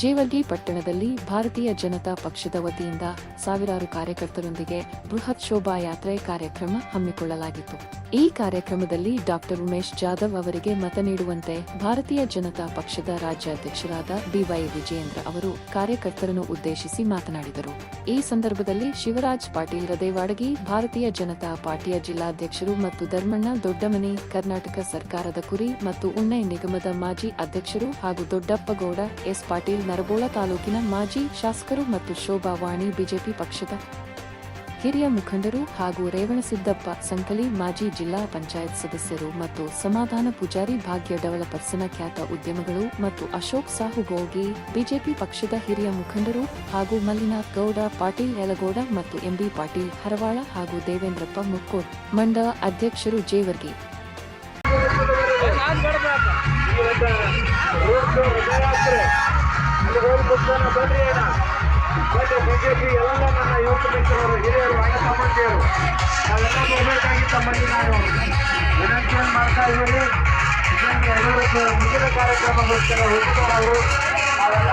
ಜೇವರ್ಗಿ ಪಟ್ಟಣದಲ್ಲಿ ಭಾರತೀಯ ಜನತಾ ಪಕ್ಷದ ವತಿಯಿಂದ ಸಾವಿರಾರು ಕಾರ್ಯಕರ್ತರೊಂದಿಗೆ ಬೃಹತ್ ಶೋಭಾಯಾತ್ರೆ ಕಾರ್ಯಕ್ರಮ ಹಮ್ಮಿಕೊಳ್ಳಲಾಗಿತ್ತು. ಈ ಕಾರ್ಯಕ್ರಮದಲ್ಲಿ ಡಾಕ್ಟರ್ ಉಮೇಶ್ ಜಾಧವ್ ಅವರಿಗೆ ಮತ ನೀಡುವಂತೆ ಭಾರತೀಯ ಜನತಾ ಪಕ್ಷದ ರಾಜ್ಯಾಧ್ಯಕ್ಷರಾದ ಬಿವೈ ವಿಜಯೇಂದ್ರ ಅವರು ಕಾರ್ಯಕರ್ತರನ್ನು ಉದ್ದೇಶಿಸಿ ಮಾತನಾಡಿದರು. ಈ ಸಂದರ್ಭದಲ್ಲಿ ಶಿವರಾಜ್ ಪಾಟೀಲ್ ಹೃದಯವಾಡಗಿ, ಭಾರತೀಯ ಜನತಾ ಪಾರ್ಟಿಯ ಜಿಲ್ಲಾಧ್ಯಕ್ಷರು ಮತ್ತು ಧರ್ಮಣ್ಣ ದೊಡ್ಡಮನಿ, ಕರ್ನಾಟಕ ಸರ್ಕಾರದ ಕುರಿ ಮತ್ತು ಉಣ್ಣೆ ನಿಗಮದ ಮಾಜಿ ಅಧ್ಯಕ್ಷರು ಹಾಗೂ ದೊಡ್ಡಪ್ಪಗೌಡ ಎಸ್. ಪಾಟೀಲ್ ನರಬೋಳ ತಾಲೂಕಿನ ಮಾಜಿ ಶಾಸಕರು ಮತ್ತು ಶೋಭಾ ವಾಣಿ ಬಿಜೆಪಿ ಪಕ್ಷದ ಹಿರಿಯ ಮುಖಂಡರು ಹಾಗೂ ರೇವಣಸಿದ್ದಪ್ಪ ಸಂಕಲಿ ಮಾಜಿ ಜಿಲ್ಲಾ ಪಂಚಾಯತ್ ಸದಸ್ಯರು ಮತ್ತು ಸಮಾಧಾನ ಪೂಜಾರಿ ಭಾಗ್ಯ ಡೆವಲಪರ್ಸ್ನ ಖ್ಯಾತ ಉದ್ಯಮಗಳು ಮತ್ತು ಅಶೋಕ್ ಸಾಹು ಗೋಗಿ ಬಿಜೆಪಿ ಪಕ್ಷದ ಹಿರಿಯ ಮುಖಂಡರು ಹಾಗೂ ಮಲ್ಲಿನಾಥ್ ಗೌಡ, ಪಾಟೀಲ್ ಯಲಗೌಡ ಮತ್ತು ಎಂಬಿ ಪಾಟೀಲ್ ಹರವಾಳ ಹಾಗೂ ದೇವೇಂದ್ರಪ್ಪ ಮುಕ್ಕೋಡ್ ಮಂಡ ಅಧ್ಯಕ್ಷರು ಜೇವರ್ಗಿ. ಬನ್ನಿ ಬಿಜೆಪಿ ಎಲ್ಲ ನನ್ನ ಯುವಕ ಮಿತ್ರರು, ಹಿರಿಯರು ಅಣ್ಣ ತಮ್ಮಂದಿಯರು ನಾವೆಲ್ಲ ಹೋಗ್ಬೇಕಾಗಿತ್ತ ಬನ್ನಿ ನಾನು ವಿನಂತಿಯನ್ನು ಮಾಡ್ತಾ ಇದ್ದೀನಿ. ಎಲ್ಲರೂ ಮುಂದಿನ ಕಾರ್ಯಕ್ರಮಗೋಸ್ಕರ ಅವರು. ನಾವೆಲ್ಲ